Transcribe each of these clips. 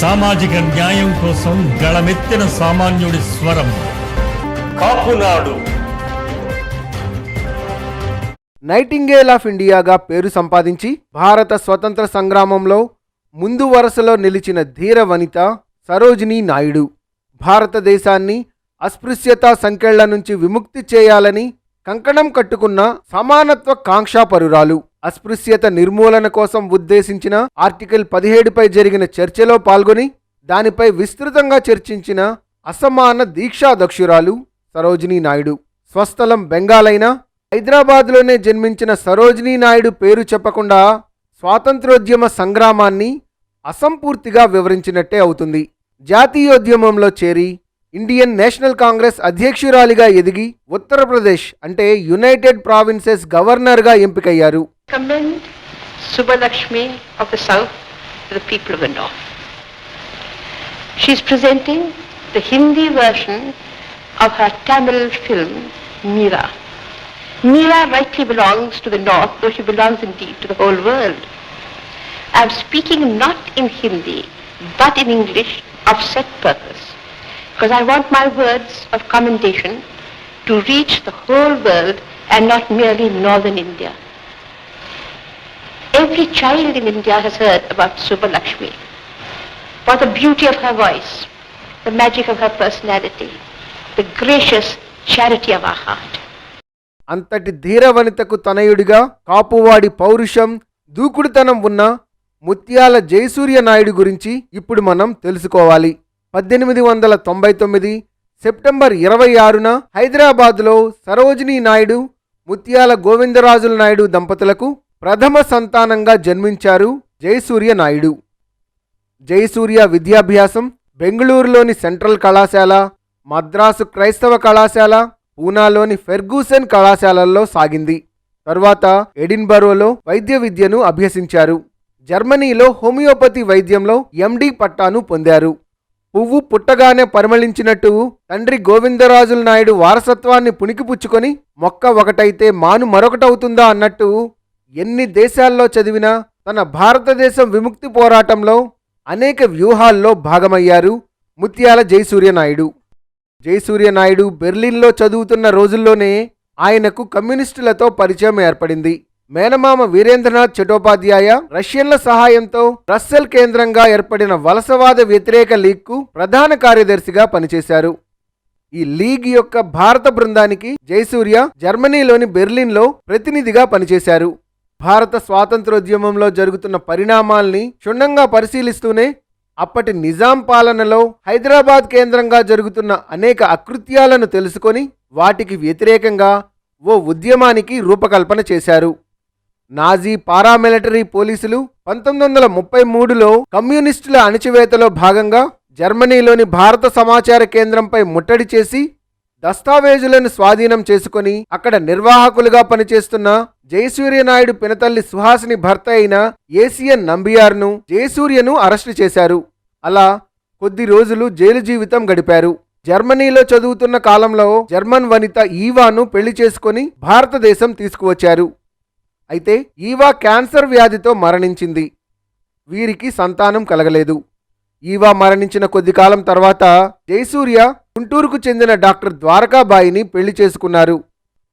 సామాజిక న్యాయం కోసం గళమెత్తిన సామాన్యుడి స్వరం. కాపునాడు. నైటింగేల్ ఆఫ్ ఇండియాగా పేరు సంపాదించి భారత స్వతంత్ర సంగ్రామంలో ముందు వరుసలో నిలిచిన ధీర వనిత సరోజినీ నాయుడు. భారతదేశాన్ని అస్పృశ్యత సంకెళ్ళ నుంచి విముక్తి చేయాలని కంకణం కట్టుకున్న సమానత్వ కాంక్షాపరురాలు. అస్పృశ్యత నిర్మూలన కోసం ఉద్దేశించిన ఆర్టికల్ పదిహేడుపై జరిగిన చర్చలో పాల్గొని దానిపై విస్తృతంగా చర్చించిన అసమాన దీక్షాదక్షురాలు సరోజినీ నాయుడు. స్వస్థలం బెంగాల్ అయినా హైదరాబాద్లోనే జన్మించిన సరోజినీ నాయుడు పేరు చెప్పకుండా స్వాతంత్రోద్యమ సంగ్రామాన్ని అసంపూర్తిగా వివరించినట్టే అవుతుంది. జాతీయోద్యమంలో చేరి ఇండియన్ నేషనల్ కాంగ్రెస్ అధ్యక్షురాలిగా ఎదిగి ఉత్తరప్రదేశ్ అంటే యునైటెడ్ ప్రావిన్సెస్ గవర్నర్గా ఎంపికయ్యారు commend Subbalakshmi of the South the people of the North. She is presenting the Hindi version of her Tamil film, Meera. Meera rightly belongs to the North, though she belongs indeed to the whole world. I am speaking not in Hindi, but in English of set purpose, because I want my words of commendation to reach the whole world and not merely northern India. Every child in India has heard about Subba Lakshmi. For the beauty of her voice, the magic of her personality, the gracious charity of our heart. అంతటి ధీరవనితకు తనయుడిగా కాపువాడి పౌరుషం దూకుడుతనం ఉన్న ముత్యాల జయసూర్య నాయుడు గురించి ఇప్పుడు మనం తెలుసుకోవాలి పద్దెనిమిది వందల తొంభై తొమ్మిది సెప్టెంబర్ ఇరవై ఆరున హైదరాబాద్లో సరోజినీ నాయుడు ముత్యాల గోవిందరాజుల నాయుడు దంపతులకు ప్రథమ సంతానంగా జన్మించారు జయసూర్య నాయుడు. జయసూర్య విద్యాభ్యాసం బెంగళూరులోని సెంట్రల్ కళాశాల మద్రాసు క్రైస్తవ కళాశాల పూనాలోని ఫెర్గూసన్ కళాశాలల్లో సాగింది. తరువాత ఎడిన్బరోలో వైద్య విద్యను అభ్యసించారు. జర్మనీలో హోమియోపతి వైద్యంలో ఎండి పట్టాను పొందారు. పువ్వు పుట్టగానే పరిమళించినట్టు తండ్రి గోవిందరాజుల నాయుడు వారసత్వాన్ని పుణికిపుచ్చుకొని మొక్క ఒకటైతే మాను మరొకటవుతుందా అన్నట్టు ఎన్ని దేశాల్లో చదివినా తన భారతదేశం విముక్తి పోరాటంలో అనేక వ్యూహాల్లో భాగమయ్యారు ముత్యాల జయసూర్యనాయుడు. జయసూర్యనాయుడు బెర్లిన్లో చదువుతున్న రోజుల్లోనే ఆయనకు కమ్యూనిస్టులతో పరిచయం ఏర్పడింది. మేనమామ వీరేంద్రనాథ్ చటోపాధ్యాయ రష్యన్ల సహాయంతో రస్సెల్ కేంద్రంగా ఏర్పడిన వలసవాద వ్యతిరేక లీగ్కు ప్రధాన కార్యదర్శిగా పనిచేశారు. ఈ లీగ్ యొక్క భారత బృందానికి జయసూర్య జర్మనీలోని బెర్లిన్లో ప్రతినిధిగా పనిచేశారు. భారత స్వాతంత్రోద్యమంలో జరుగుతున్న పరిణామాల్ని క్షుణ్ణంగా పరిశీలిస్తూనే అప్పటి నిజాం పాలనలో హైదరాబాద్ కేంద్రంగా జరుగుతున్న అనేక అకృత్యాలను తెలుసుకొని వాటికి వ్యతిరేకంగా ఓ ఉద్యమానికి రూపకల్పన చేశారు. నాజీ పారామిలిటరీ పోలీసులు పంతొమ్మిది వందల ముప్పై మూడులో కమ్యూనిస్టుల అణచివేతలో భాగంగా జర్మనీలోని భారత సమాచార కేంద్రంపై ముట్టడి చేసి దస్తావేజులను స్వాధీనం చేసుకొని అక్కడ నిర్వాహకులుగా పనిచేస్తున్న జయసూర్యనాయుడు పినతల్లి సుహాసిని భర్త అయిన ఏసియన్ నంబియార్ను జయసూర్యను అరెస్టు చేశారు. అలా కొద్ది రోజులు జైలు జీవితం గడిపారు. జర్మనీలో చదువుతున్న కాలంలో జర్మన్ వనిత ఈవాను పెళ్ళి చేసుకొని భారతదేశం తీసుకువచ్చారు. అయితే ఈవా క్యాన్సర్ వ్యాధితో మరణించింది. వీరికి సంతానం కలగలేదు. ఈవా మరణించిన కొద్ది కాలం తర్వాత జయసూర్య గుంటూరుకు చెందిన డాక్టర్ ద్వారకాబాయిని పెళ్ళి చేసుకున్నారు.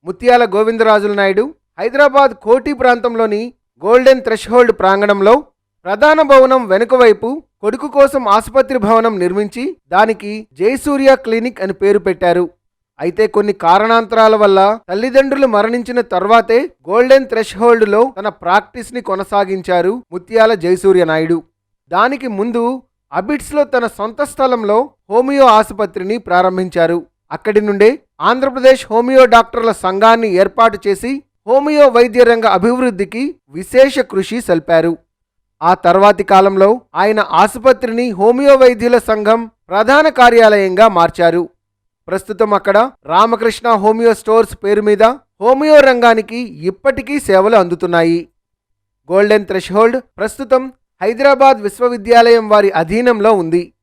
ముత్యాల గోవిందరాజుల నాయుడు హైదరాబాద్ కోటి ప్రాంతంలోని గోల్డెన్ థ్రెష్హోల్డ్ ప్రాంగణంలో ప్రధాన భవనం వెనుక వైపు కొడుకు కోసం ఆసుపత్రి భవనం నిర్మించి దానికి జయసూర్య క్లినిక్ అని పేరు పెట్టారు. అయితే కొన్ని కారణాంతరాల వల్ల తల్లిదండ్రులు మరణించిన తర్వాతే గోల్డెన్ థ్రెష్హోల్డ్లో తన ప్రాక్టీస్ని కొనసాగించారు ముత్యాల జయసూర్య నాయుడు. దానికి ముందు అబిట్స్లో తన సొంత స్థలంలో హోమియో ఆసుపత్రిని ప్రారంభించారు. అక్కడి నుండే ఆంధ్రప్రదేశ్ హోమియో డాక్టర్ల సంఘాన్ని ఏర్పాటు చేసి హోమియో వైద్య రంగ అభివృద్ధికి విశేష కృషి సల్పారు. ఆ తర్వాతి కాలంలో ఆయన ఆసుపత్రిని హోమియో వైద్యుల సంఘం ప్రధాన కార్యాలయంగా మార్చారు. ప్రస్తుతం అక్కడ రామకృష్ణ హోమియో స్టోర్స్ పేరు మీద హోమియో రంగానికి ఇప్పటికీ సేవలు అందుతున్నాయి. గోల్డెన్ థ్రెష్హోల్డ్ ప్రస్తుతం హైదరాబాద్ విశ్వవిద్యాలయం వారి అధీనంలో ఉంది.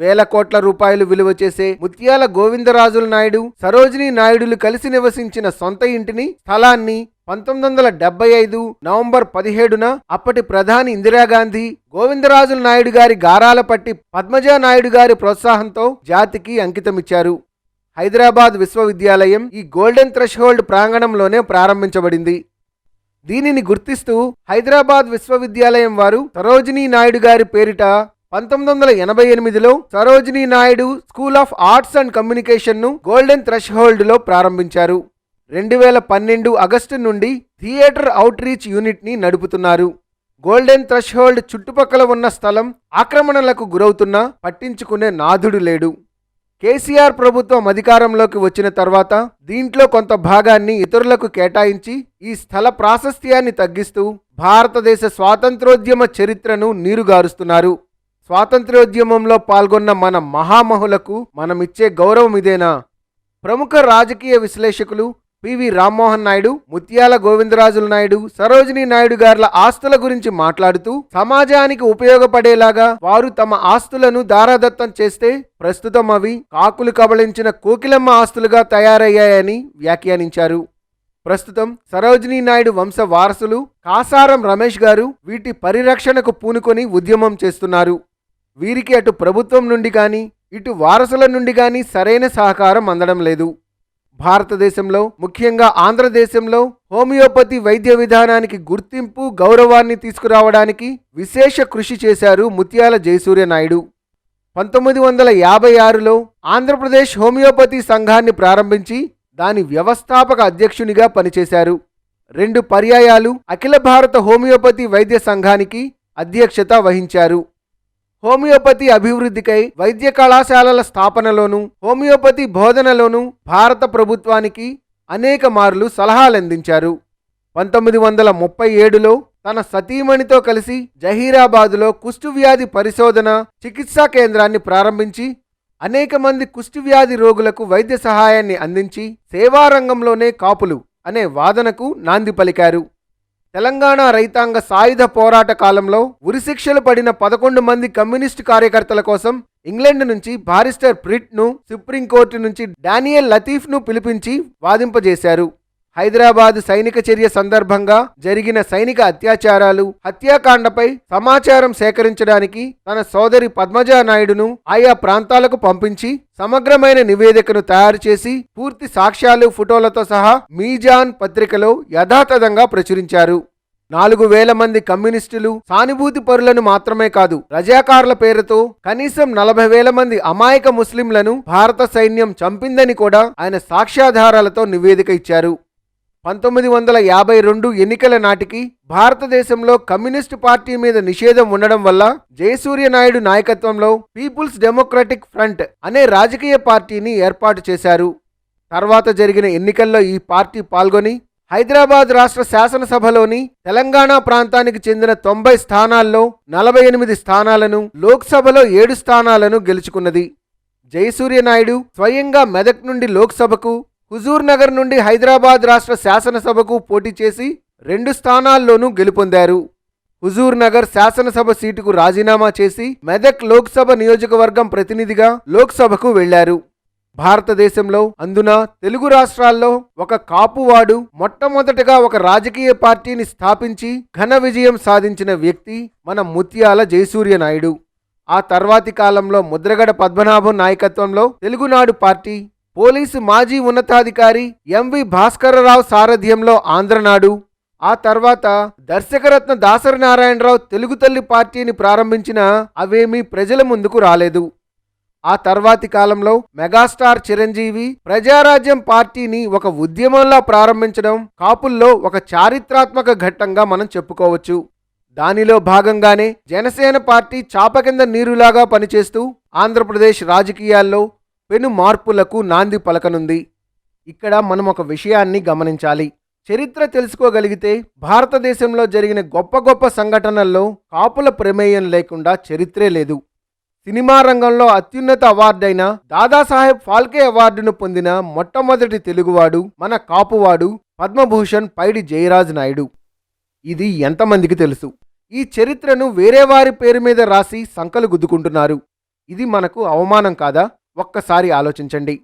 వేల కోట్ల రూపాయలు విలువ చేసే ముత్యాల గోవిందరాజుల నాయుడు సరోజినీ నాయుడులు కలిసి నివసించిన సొంత ఇంటిని స్థలాన్ని పంతొమ్మిది వందల డెబ్బై ఐదు నవంబర్ పదిహేడున అప్పటి ప్రధాని ఇందిరాగాంధీ గోవిందరాజుల నాయుడు గారి గారాల పట్టి పద్మజా నాయుడు గారి ప్రోత్సాహంతో జాతికి అంకితమిచ్చారు. హైదరాబాద్ విశ్వవిద్యాలయం ఈ గోల్డెన్ థ్రెష్హోల్డ్ ప్రాంగణంలోనే ప్రారంభించబడింది. దీనిని గుర్తిస్తూ హైదరాబాద్ విశ్వవిద్యాలయం వారు సరోజినీ నాయుడు గారి పేరిట పంతొమ్మిది వందల ఎనభై ఎనిమిదిలో Sarojini Naidu school of arts and కమ్యూనికేషన్ను గోల్డెన్ థ్రెష్హోల్డ్లో ప్రారంభించారు. రెండు వేల పన్నెండు ఆగస్టు నుండి థియేటర్ అవుట్రీచ్ యూనిట్ని నడుపుతున్నారు. గోల్డెన్ థ్రెష్హోల్డ్ చుట్టుపక్కల ఉన్న స్థలం ఆక్రమణలకు గురవుతున్నా పట్టించుకునే నాథుడు లేడు. కేసీఆర్ ప్రభుత్వం అధికారంలోకి వచ్చిన తర్వాత దీంట్లో కొంత భాగాన్ని ఇతరులకు కేటాయించి ఈ స్థల ప్రాశస్త్యాన్ని తగ్గిస్తూ భారతదేశ స్వాతంత్రోద్యమ చరిత్రను నీరుగారుస్తున్నారు. స్వాతంత్ర్యోద్యమంలో పాల్గొన్న మన మహామహులకు మనమిచ్చే గౌరవం ఇదేనా? ప్రముఖ రాజకీయ విశ్లేషకులు పివి రామ్మోహన్ నాయుడు ముత్యాల గోవిందరాజుల నాయుడు సరోజిని నాయుడు గార్ల ఆస్తుల గురించి మాట్లాడుతూ సమాజానికి ఉపయోగపడేలాగా వారు తమ ఆస్తులను దారాదత్తం చేస్తే ప్రస్తుతం అవి కాకులు కబళించిన కోకిలమ్మ ఆస్తులుగా తయారయ్యాయని వ్యాఖ్యానించారు. ప్రస్తుతం సరోజినీ నాయుడు వంశ వారసులు కాసారం రమేష్ గారు వీటి పరిరక్షణకు పూనుకొని ఉద్యమం చేస్తున్నారు. వీరికి అటు ప్రభుత్వం నుండి కానీ ఇటు వారసుల నుండి కానీ సరైన సహకారం అందడం లేదు. భారతదేశంలో ముఖ్యంగా ఆంధ్రదేశంలో హోమియోపతి వైద్య విధానానికి గుర్తింపు గౌరవాన్ని తీసుకురావడానికి విశేష కృషి చేశారు ముత్యాల జయసూర్య నాయుడు. పంతొమ్మిది వందల యాభై ఆరులో ఆంధ్రప్రదేశ్ హోమియోపతి సంఘాన్ని ప్రారంభించి దాని వ్యవస్థాపక అధ్యక్షునిగా పనిచేశారు. రెండు పర్యాయాలు అఖిల భారత హోమియోపతి వైద్య సంఘానికి అధ్యక్షత వహించారు. హోమియోపతి అభివృద్ధికై వైద్య కళాశాలల స్థాపనలోను హోమియోపతి బోధనలోను భారత ప్రభుత్వానికి అనేక మార్లు సలహాలందించారు. పంతొమ్మిది వందల ముప్పై ఏడులో తన సతీమణితో కలిసి జహీరాబాదులో కుష్ఠువ్యాధి పరిశోధన చికిత్సా కేంద్రాన్ని ప్రారంభించి అనేక మంది కుష్ఠువ్యాధి రోగులకు వైద్య సహాయాన్ని అందించి సేవారంగంలోనే కాపులు అనే వాదనకు నాంది పలికారు. తెలంగాణ రైతాంగ సాయుధ పోరాట కాలంలో ఉరిశిక్షలు పడిన పదకొండు మంది కమ్యూనిస్టు కార్యకర్తల కోసం ఇంగ్లాండ్ నుంచి బారిస్టర్ ప్రిట్ను సుప్రీంకోర్టు నుంచి డానియల్ లతీఫ్ను పిలిపించి వాదింపజేశారు. హైదరాబాద్ సైనిక చర్య సందర్భంగా జరిగిన సైనిక అత్యాచారాలు హత్యాకాండపై సమాచారం సేకరించడానికి తన సోదరి పద్మజా నాయుడును ఆయా ప్రాంతాలకు పంపించి సమగ్రమైన నివేదికను తయారు చేసి పూర్తి సాక్ష్యాలు ఫోటోలతో సహా మీజాన్ పత్రికలో యథాతథంగా ప్రచురించారు. నాలుగు వేల మంది కమ్యూనిస్టులు సానుభూతి పరులను మాత్రమే కాదు రజాకారుల పేరుతో కనీసం నలభై వేల మంది అమాయక ముస్లింలను భారత సైన్యం చంపిందని కూడా ఆయన సాక్ష్యాధారాలతో నివేదిక ఇచ్చారు. పంతొమ్మిది వందల యాభై రెండు ఎన్నికల నాటికి భారతదేశంలో కమ్యూనిస్టు పార్టీ మీద నిషేధం ఉండడం వల్ల జయసూర్య నాయుడు నాయకత్వంలో పీపుల్స్ డెమోక్రటిక్ ఫ్రంట్ అనే రాజకీయ పార్టీని ఏర్పాటు చేశారు. తర్వాత జరిగిన ఎన్నికల్లో ఈ పార్టీ పాల్గొని హైదరాబాద్ రాష్ట్ర శాసనసభలోని తెలంగాణ ప్రాంతానికి చెందిన తొంభై స్థానాల్లో నలభై ఎనిమిది స్థానాలను లోక్సభలో ఏడు స్థానాలను గెలుచుకున్నది. జయసూర్య నాయుడు స్వయంగా మెదక్ నుండి లోక్సభకు హుజూర్ నగర్ నుండి హైదరాబాద్ రాష్ట్ర శాసనసభకు పోటీ చేసి రెండు స్థానాల్లోనూ గెలుపొందారు. హుజూర్ నగర్ శాసనసభ సీటుకు రాజీనామా చేసి మెదక్ లోక్సభ నియోజకవర్గం ప్రతినిధిగా లోక్సభకు వెళ్ళారు. భారతదేశంలో అందున తెలుగు రాష్ట్రాల్లో ఒక కాపువాడు మొట్టమొదటగా ఒక రాజకీయ పార్టీని స్థాపించి ఘన విజయం సాధించిన వ్యక్తి మన ముత్యాల జయసూర్య నాయుడు ఆ తర్వాతి కాలంలో ముద్రగడ పద్మనాభం నాయకత్వంలో తెలుగునాడు పార్టీ పోలీసు మాజీ ఉన్నతాధికారి ఎంవి భాస్కరరావు సారథ్యంలో ఆంధ్రనాడు. ఆ తర్వాత దర్శకరత్న దాసరి నారాయణరావు తెలుగు తల్లి పార్టీని ప్రారంభించిన అవేమీ ప్రజల ముందుకు రాలేదు. ఆ తర్వాతి కాలంలో మెగాస్టార్ చిరంజీవి ప్రజారాజ్యం పార్టీని ఒక ఉద్యమంలా ప్రారంభించడం కాపుల్లో ఒక చారిత్రాత్మక ఘట్టంగా మనం చెప్పుకోవచ్చు. దానిలో భాగంగానే జనసేన పార్టీ చాప కింద నీరులాగా పనిచేస్తూ ఆంధ్రప్రదేశ్ రాజకీయాల్లో పెను మార్పులకు నాంది పలకనుంది. ఇక్కడ మనం ఒక విషయాన్ని గమనించాలి. చరిత్ర తెలుసుకోగలిగితే భారతదేశంలో జరిగిన గొప్ప గొప్ప సంఘటనల్లో కాపుల ప్రమేయం లేకుండా చరిత్రే లేదు. సినిమా రంగంలో అత్యున్నత అవార్డైన దాదాసాహెబ్ ఫాల్కే అవార్డును పొందిన మొట్టమొదటి తెలుగువాడు మన కాపువాడు పద్మభూషణ్ పైడి జయరాజ్ నాయుడు. ఇది ఎంతమందికి తెలుసు? ఈ చరిత్రను వేరే వారి పేరు మీద రాసి సంకలు గుద్దుకుంటున్నారు. ఇది మనకు అవమానం కాదా? ఒక్కసారి ఆలోచించండి.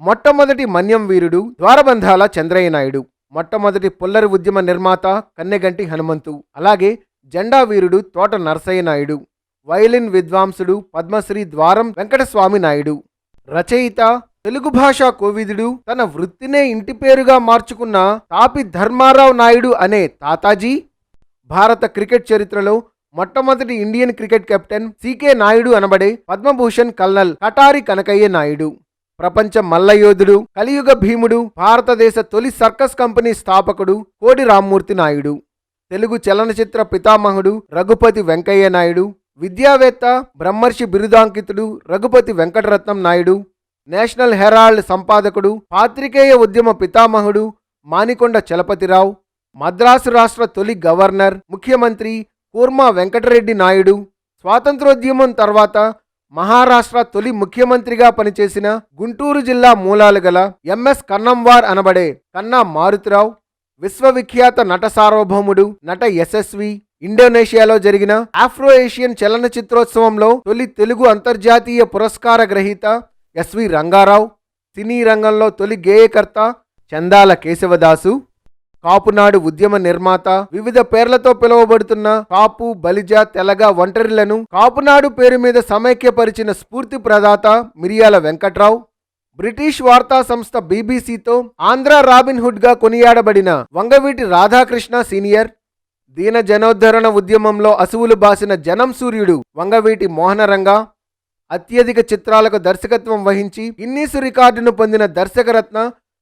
మొట్టమొదటి మన్యం వీరుడు ద్వారబంధాల చంద్రయ్య నాయుడు మొట్టమొదటి పుల్లరి ఉద్యమ నిర్మాత కన్నెగంటి హనుమంతు అలాగే జెండా వీరుడు తోట నరసయ్య నాయుడు వయలిన్ విద్వాంసుడు పద్మశ్రీ ద్వారం వెంకటస్వామి నాయుడు. రచయిత తెలుగు భాషా కోవిదుడు తన వృత్తినే ఇంటి పేరుగా మార్చుకున్న తాపి ధర్మారావు నాయుడు అనే తాతాజీ భారత క్రికెట్ చరిత్రలో మొట్టమొదటి Indian cricket captain C K Nayudu అనబడే పద్మభూషణ్ కల్నల్ కటారి కనకయ్య నాయుడు. ప్రపంచ మల్లయోధుడు కలియుగ భీముడు భారతదేశ తొలి సర్కస్ కంపెనీ స్థాపకుడు కోడి రామ్మూర్తి నాయుడు. తెలుగు చలనచిత్ర పితామహుడు రఘుపతి వెంకయ్య నాయుడు. విద్యావేత్త బ్రహ్మర్షి బిరుదాంకితుడు రఘుపతి వెంకటరత్నం నాయుడు. నేషనల్ హెరాల్డ్ సంపాదకుడు పాత్రికేయ ఉద్యమ పితామహుడు మానికొండ చలపతిరావు. మద్రాసు రాష్ట్ర తొలి గవర్నర్ ముఖ్యమంత్రి కూర్మా వెంకటరెడ్డి నాయుడు స్వాతంత్రోద్యమం తర్వాత మహారాష్ట్ర తొలి ముఖ్యమంత్రిగా పనిచేసిన గుంటూరు జిల్లా మూలాలు గల ఎంఎస్ కన్నంవార్ అనబడే కన్నా మారుతిరావు విశ్వవిఖ్యాత నట సార్వభౌముడు నట యశస్వి ఇండోనేషియాలో జరిగిన ఆఫ్రో ఏషియన్ చలనచిత్రోత్సవంలో తొలి తెలుగు అంతర్జాతీయ పురస్కార గ్రహీత ఎస్వి రంగారావు సినీ రంగంలో తొలి గేయకర్త చందాల కేశవదాసు కాపునాడు ఉద్యమ నిర్మాత వివిధ పేర్లతో పిలువబడుతున్న కాపు బలిజ తెలగ ఒంటరిలను కాపునాడు పేరు మీద సమైక్యపరిచిన స్ఫూర్తి ప్రదాత మిరియాల వెంకట్రావు బ్రిటిష్ వార్తా సంస్థ బీబీసీతో ఆంధ్ర రాబిన్హుడ్గా గా కొనియాడబడిన వంగవీటి రాధాకృష్ణ సీనియర్ దీన జనోద్ధరణ ఉద్యమంలో అసువులు బాసిన జనం సూర్యుడు వంగవీటి మోహనరంగ అత్యధిక చిత్రాలకు దర్శకత్వం వహించి ఇన్నీసు రికార్డును పొందిన దర్శకరత్న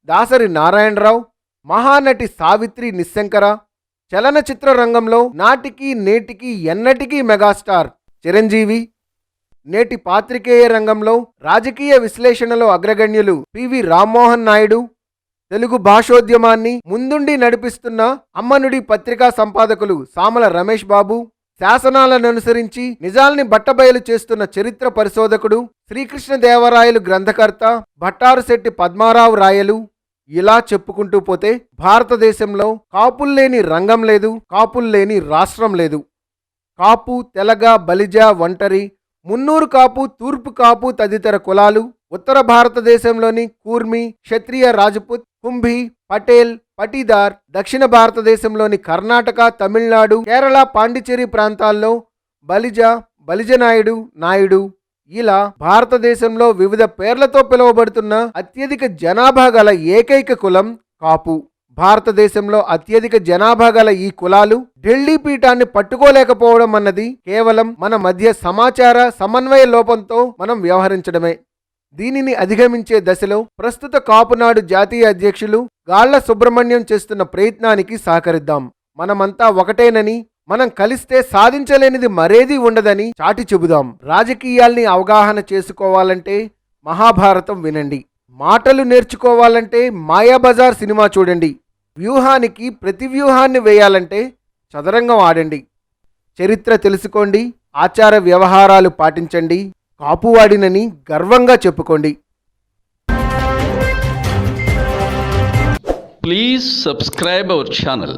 దాసరి నారాయణరావు మహానటి సావిత్రి నిశంకర చలనచిత్ర రంగంలో నాటికి నేటికి ఎన్నటికీ మెగాస్టార్ చిరంజీవి నేటి పాత్రికేయ రంగంలో రాజకీయ విశ్లేషణలో అగ్రగణ్యులు పివి రామ్మోహన్ నాయుడు తెలుగు భాషోద్యమాన్ని ముందుండి నడిపిస్తున్న అమ్మనుడి పత్రికా సంపాదకులు సామల రమేష్ బాబు శాసనాలను అనుసరించి నిజాల్ని బట్టబయలు చేస్తున్న చరిత్ర పరిశోధకుడు శ్రీకృష్ణదేవరాయలు గ్రంథకర్త భట్టారుశెట్టి పద్మారావు రాయలు ఇలా చెప్పుకుంటూ పోతే భారతదేశంలో కాపులు లేని రంగం లేదు కాపుల్లేని రాష్ట్రం లేదు. కాపు తెలగ బలిజ ఒంటరి మున్నూరు కాపు తూర్పు కాపు తదితర కులాలు ఉత్తర భారతదేశంలోని కూర్మి క్షత్రియ రాజపుత్ కుంభి పటేల్ పటీదార్ దక్షిణ భారతదేశంలోని కర్ణాటక తమిళనాడు కేరళ పాండిచేరి ప్రాంతాల్లో బలిజ బలిజనాయుడు నాయుడు ఇలా భారతదేశంలో వివిధ పేర్లతో పిలువబడుతున్న అత్యధిక జనాభా గల ఏకైక కులం కాపు. భారతదేశంలో అత్యధిక జనాభా గల ఈ కులాలు ఢిల్లీ పీఠాన్ని పట్టుకోలేకపోవడం అన్నది కేవలం మన మధ్య సమాచార సమన్వయ లోపంతో మనం వ్యవహరించడమే. దీనిని అధిగమించే దశలో ప్రస్తుత కాపునాడు జాతీయ అధ్యక్షులు గాళ్ళ సుబ్రహ్మణ్యం చేస్తున్న ప్రయత్నానికి సహకరిద్దాం. మనమంతా ఒకటేనని మనం కలిస్తే సాధించలేనిది మరేదీ ఉండదని చాటి చెబుదాం. రాజకీయాల్ని అవగాహన చేసుకోవాలంటే మహాభారతం వినండి. మాటలు నేర్చుకోవాలంటే మాయాబజార్ సినిమా చూడండి. వ్యూహానికి ప్రతి వ్యూహాన్ని వేయాలంటే చదరంగం ఆడండి. చరిత్ర తెలుసుకోండి ఆచార వ్యవహారాలు పాటించండి కాపువాడినని గర్వంగా చెప్పుకోండి. Please subscribe our channel